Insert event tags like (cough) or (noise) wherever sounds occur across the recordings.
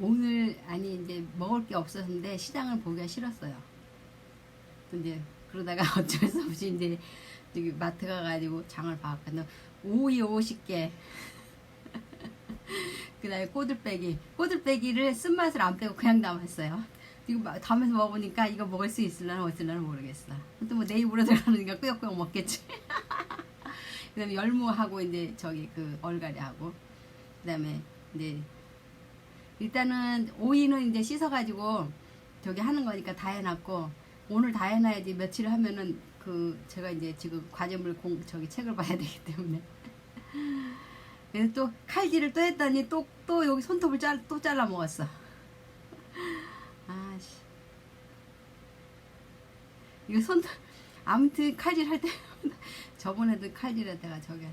오늘 아니 이제 먹을 게 없었는데 시장을 보기가 싫었어요. 근데 그러다가 (laughs) 어쩔 수 없이 이제 저기 마트 가가지고 장을 봐왔거든. 오이 50개. (laughs) 그 다음에 꼬들빼기. 꼬들빼기를 쓴맛을 안 빼고 그냥 담았어요. 이거 막 담아서 먹으니까 이거 먹을 수 있을려나 없을려나 모르겠어. 또 뭐 내 입으로 들어가니까 꾸역꾸역 먹겠지. (laughs) 그 다음에 열무하고 이제 저기 그 얼갈이하고 그 다음에 이제 일단은 오이는 이제 씻어가지고 저기 하는 거니까 다 해놨고 오늘 다 해놔야지 며칠 하면은 그 제가 이제 지금 과제물 공 저기 책을 봐야 되기 때문에 (laughs) 그래서 또 칼질을 또 했더니 또또 여기 손톱을 잘, 또 잘라 먹었어. (laughs) 아씨 이거 손톱 아무튼 칼질 할 때 (laughs) 저번에도 칼질할 때가 저게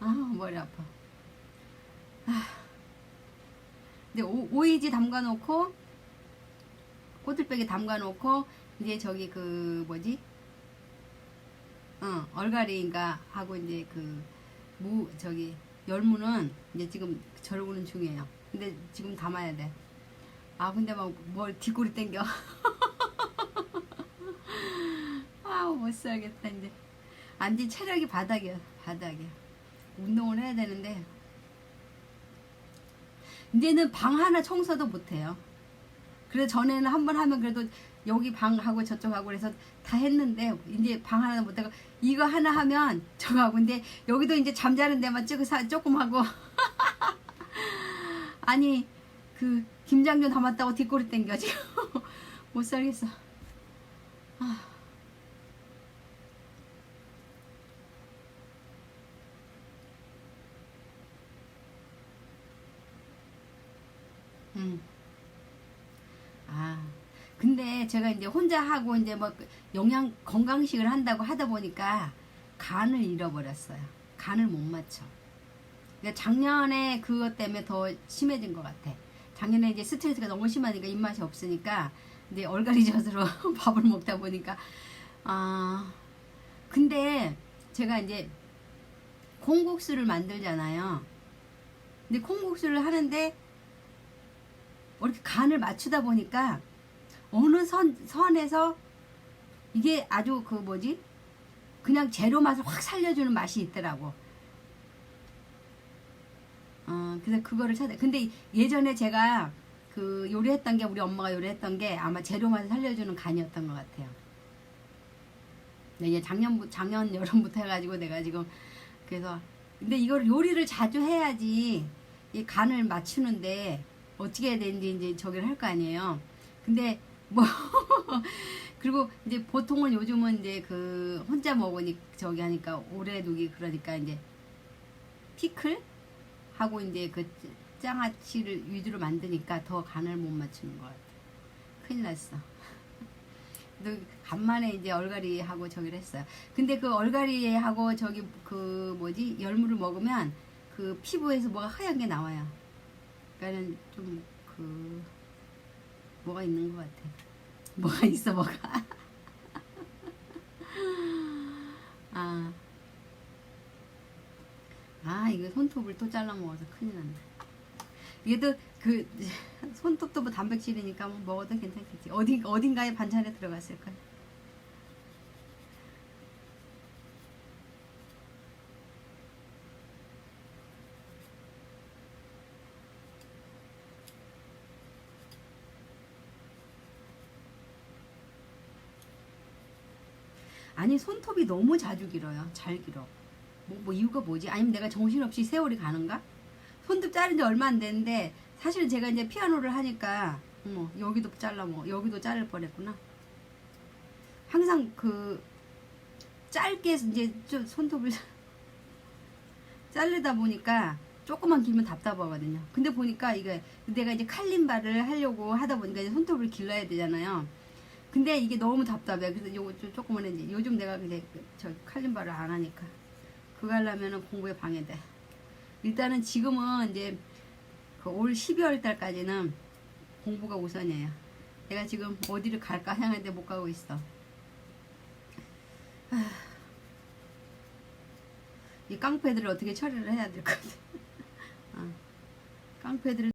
아 머리 아파. 이제 오, 오이지 담가 놓고 꼬들빼기 담가 놓고 이제 저기 그 뭐지? 어 얼갈이인가 하고 이제 그 무 저기 열무는 이제 지금 절구는 중이에요. 근데 지금 담아야 돼. 아 근데 막 뭘 뒷골이 땡겨. (laughs) 아우 못 살겠다 이제. 안지 체력이 바닥이야 바닥이야. 운동을 해야 되는데 이제는 방 하나 청소도 못해요. 그래 전에는 한 번 하면 그래도 여기 방하고 저쪽하고 그래서 다 했는데 이제 방 하나 못하고 이거 하나 하면 저거하고 근데 여기도 이제 잠자는 데만 찍어 사 조금 하고 (laughs) 아니 그 김장전 담았다고 뒷골이 땡겨 지금 (laughs) 못 살겠어. 아. 음. 아, 근데 제가 이제 혼자 하고 이제 뭐 영양 건강식을 한다고 하다 보니까 간을 잃어버렸어요. 간을 못 맞춰. 그러니까 작년에 그것 때문에 더 심해진 것 같아. 작년에 이제 스트레스가 너무 심하니까 입맛이 없으니까 이제 얼갈이젓으로 (laughs) 밥을 먹다 보니까 아 근데 제가 이제 콩국수를 만들잖아요. 근데 콩국수를 하는데 뭐 이렇게 간을 맞추다 보니까 어느 선, 선에서 이게 아주 그 뭐지? 그냥 재료 맛을 확 살려주는 맛이 있더라고. 어, 그래서 그거를 찾아. 근데 예전에 제가 그 요리했던 게 우리 엄마가 요리했던 게 아마 재료 맛을 살려주는 간이었던 것 같아요. 근데 이제 작년부 작년 (laughs) 여름부터 해가지고 내가 지금 그래서 근데 이걸 요리를 자주 해야지 이 간을 맞추는데 어떻게 해야 되는지 이제 저기를 할 거 아니에요. 근데 뭐 (laughs) 그리고 이제 보통은 요즘은 이제 그 혼자 먹으니 저기 하니까 오래 두기 그러니까 이제 피클 하고 이제 그 장아찌를 위주로 만드니까 더 간을 못 맞추는 것 같아. 큰일 났어. (laughs) 너 간만에 이제 얼갈이 하고 저기를 했어요. 근데 그 얼갈이 하고 저기 그 뭐지 열무를 먹으면 그 피부에서 뭐가 하얀 게 나와요. 그러니까는 좀그 뭐가 있는 것 같아. 뭐가 있어 뭐가. (laughs) 아. 아 이거 손톱을 또 잘라 먹어서 큰일 났네. 이게 또그 손톱도 뭐 단백질이니까 뭐 먹어도 괜찮겠지. 어디 어딘가에 반찬에 들어갔을 거야. 아니 손톱이 너무 자주 길어요. 잘 길어. 뭐, 뭐 이유가 뭐지? 아니면 내가 정신없이 세월이 가는가? 손톱 자른 지 얼마 안 됐는데 사실 제가 이제 피아노를 하니까 어머 여기도 잘라 뭐 여기도 자를 뻔했구나. 항상 그 짧게 이제 좀 손톱을 (laughs) 자르다 보니까 조금만 길면 답답하거든요. 근데 보니까 이게 내가 이제 칼림바를 하려고 하다 보니까 이제 손톱을 길러야 되잖아요. 근데 이게 너무 답답해. 그래서 요거 좀 조금만 이제 요즘 내가 이제 저 칼림바를 안 하니까 그거 하려면은 공부에 방해돼. 일단은 지금은 이제 그 올 12월 달까지는 공부가 우선이에요. 내가 지금 어디를 갈까 생각했는데 못 가고 있어. 아, 이 깡패들을 어떻게 처리를 해야 될 것 같아. 어. 깡패들을